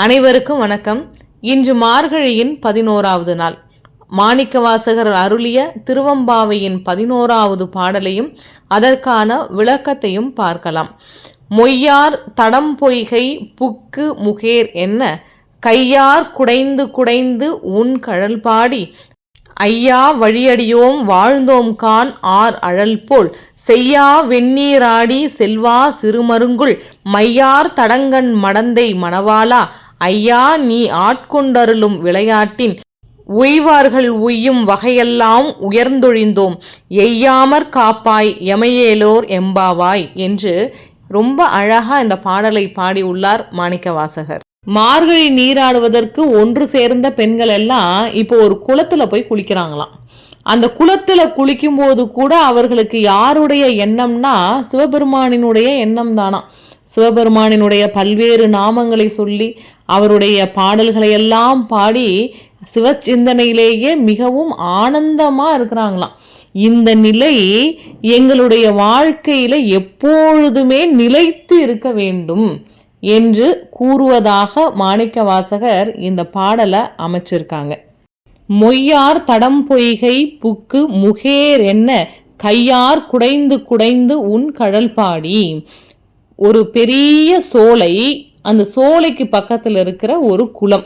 அனைவருக்கும் வணக்கம். இன்று மார்கழியின் பதினோராவது நாள். மாணிக்கவாசகர் அருளிய திருவம்பாவையின் பதினோராவது பாடலையும் அதற்கான விளக்கத்தையும் பார்க்கலாம். மொய்யார் தடம் பொய்கை புக்கு முகேர் என்ன? கையார் குடைந்து குடைந்து உன் கழல் பாடி. ஐயா வழியடியோம் வாழ்ந்தோம் கான் ஆர் அழல் போல். செய்யா வெந்நீராடி செல்வா சிறுமருங்குள். மையார் தடங்கண் மடந்தை மணவாளா. ஐயா நீ ஆட்கொண்டருளும் விளையாட்டின் உய்வார்கள் உய்யும் வகையெல்லாம் உயர்ந்தொழிந்தோம். எய்யாமற் காப்பாய் எமையேலோர் எம்பாவாய் என்று ரொம்ப அழகா இந்த பாடலை பாடியுள்ளார் மாணிக்கவாசகர். மார்கழி நீராடுவதற்கு ஒன்று சேர்ந்த பெண்கள் எல்லாம் இப்போ ஒரு குளத்துல போய் குளிக்கிறாங்களாம். அந்த குளத்துல குளிக்கும்போது கூட அவர்களுக்கு யாருடைய எண்ணம்னா சிவபெருமானினுடைய எண்ணம் தானா சிவபெருமானினுடைய பல்வேறு நாமங்களை சொல்லி அவருடைய பாடல்களை எல்லாம் பாடி சிவச்சிந்தனையிலேயே மிகவும் ஆனந்தமா இருக்கிறாங்களாம். இந்த நிலை எங்களுடைய வாழ்க்கையில எப்பொழுதுமே நிலைத்து இருக்க வேண்டும் என்று கூறுவதாக மாணிக்க வாசகர் இந்த பாடலை அமைச்சிருக்காங்க. மொய்யார் தடம் பொய்கை புக்கு முகேர் என்ன கையார் குடைந்து குடைந்து உன் கடல் பாடி. ஒரு பெரிய சோலை அந்த சோலைக்கு பக்கத்தில் இருக்கிற ஒரு குளம்.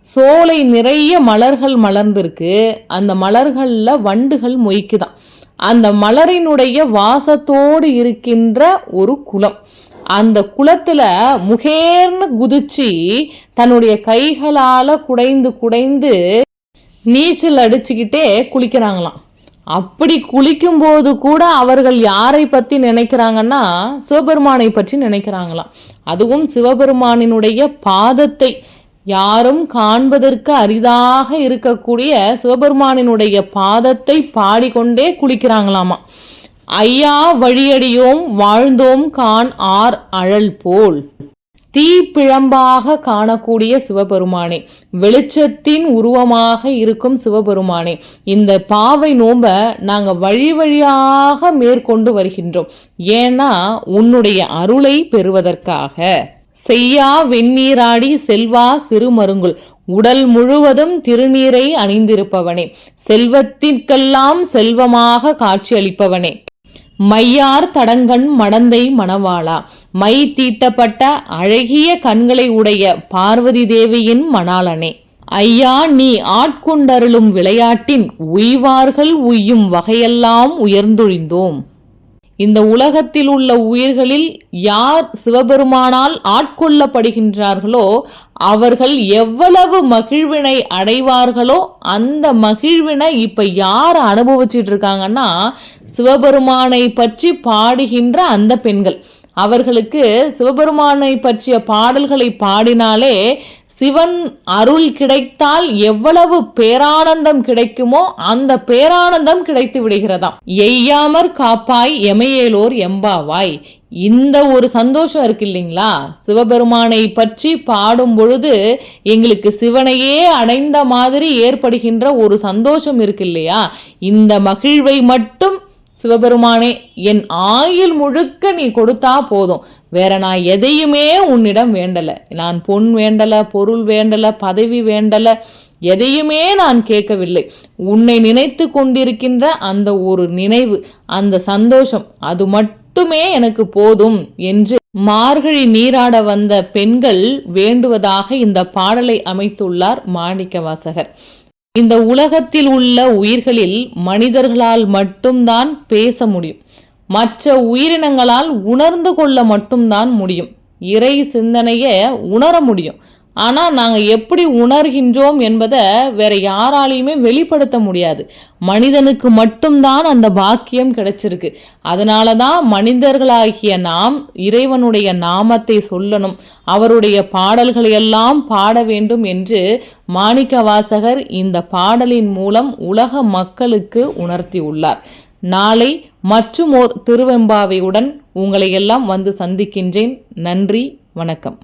சோலை நிறைய மலர்கள் மலர்ந்திருக்கு. அந்த மலர்களில் வண்டுகள் மொய்க்குதான். அந்த மலரினுடைய வாசத்தோடு இருக்கின்ற ஒரு குளம். அந்த குளத்தில் முகேர்னு குதிச்சு தன்னுடைய கைகளால் குடைந்து குடைந்து நீச்சல் அடிச்சுக்கிட்டே குளிக்கிறாங்களாம். அப்படி குளிக்கும்போது கூட அவர்கள் யாரை பற்றி நினைக்கிறாங்கன்னா சிவபெருமானை பற்றி நினைக்கிறாங்களாம். அதுவும் சிவபெருமானினுடைய பாதத்தை யாரும் காண்பதற்கு அரிதாக இருக்கக்கூடிய சிவபெருமானினுடைய பாதத்தை பாடிக்கொண்டே குளிக்கிறாங்களாமா. ஐயா வழியடியோம் வாழ்ந்தோம் கான் ஆர் அழல் போல். தீப்பிழம்பாக காணக்கூடிய சிவபெருமானே வெளிச்சத்தின் உருவமாக இருக்கும் சிவபெருமானே இந்த பாவை நோம்ப நாங்கள் வழி வழியாக மேற்கொண்டு வருகின்றோம். ஏன்னா உன்னுடைய அருளை பெறுவதற்காக. செய்யா வெந்நீராடி செல்வா சிறுமருங்குள். உடல் முழுவதும் திருநீரை அணிந்திருப்பவனே செல்வத்திற்கெல்லாம் செல்வமாக காட்சியளிப்பவனே. மையார் தடங்கண் மடந்தை மணவாளா. மை தீட்டப்பட்ட அழகிய கண்களை உடைய பார்வதி தேவியின் மணாளனே. ஐயா நீ ஆட்கொண்டருளும் விளையாட்டின் உய்வார்கள் உய்யும் வகையெல்லாம் உயர்ந்தொழிந்தோம். இந்த உலகத்தில் உள்ள உயிர்களில் யார் சிவபெருமானால் ஆட்கொள்ளப்படுகின்றார்களோ அவர்கள் எவ்வளவு மகிழ்வினை அடைவார்களோ அந்த மகிழ்வினை இப்ப யார் அனுபவிச்சிட்டு இருக்காங்கன்னா சிவபெருமானை பற்றி பாடுகின்ற அந்த பெண்கள். அவர்களுக்கு சிவபெருமானை பற்றிய பாடல்களை பாடினாலே சிவன் அருள் கிடைத்தால் எவ்வளவு பேரானந்தம் கிடைக்குமோ அந்த பேரானந்தம் கிடைத்து விடுகிறதாம். எய்யாமற் காப்பாய் எமையேலோர் எம்பாவாய். இந்த ஒரு சந்தோஷம் இருக்கு இல்லைங்களா? சிவபெருமானை பற்றி பாடும் பொழுது எங்களுக்கு சிவனையே அடைந்த மாதிரி ஏற்படுகின்ற ஒரு சந்தோஷம் இருக்கு இல்லையா? இந்த மகிழ்வை மட்டும் சிவபெருமானே என் ஆயுள் முழுக்க நீ கொடுத்தா போதும். வேற நான் எதையுமே உன்னிடம் வேண்டலை. நான் பொன் வேண்டலை பொருள் வேண்டலை பதவி வேண்டலை எதையுமே நான் கேட்கவில்லை. உன்னை நினைத்து கொண்டிருக்கின்ற அந்த ஒரு நினைவு அந்த சந்தோஷம் அது மட்டுமே எனக்கு போதும் என்று மார்கழி நீராட வந்த பெண்கள் வேண்டுவதாக இந்த பாடலை அமைத்துள்ளார் மாணிக்க வாசகர் இந்த உலகத்தில் உள்ள உயிர்களில் மனிதர்களால் மட்டும்தான் பேச முடியும். மற்ற உயிரினங்களால் உணர்ந்து கொள்ள மட்டும்தான் முடியும். இறை சிந்தனையை உணர முடியும். ஆனால் நாங்கள் எப்படி உணர்கின்றோம் என்பதை வேற யாராலையுமே வெளிப்படுத்த முடியாது. மனிதனுக்கு மட்டும்தான் அந்த பாக்கியம் கிடைச்சிருக்கு. அதனால தான் மனிதர்களாகிய நாம் இறைவனுடைய நாமத்தை சொல்லணும். அவருடைய பாடல்களை எல்லாம் பாட வேண்டும் என்று மாணிக்க வாசகர் இந்த பாடலின் மூலம் உலக மக்களுக்கு உணர்த்தியுள்ளார் நாளை மற்றும் ஓர் திருவெம்பாவையுடன் உங்களை எல்லாம் வந்து சந்திக்கின்றேன். நன்றி வணக்கம்.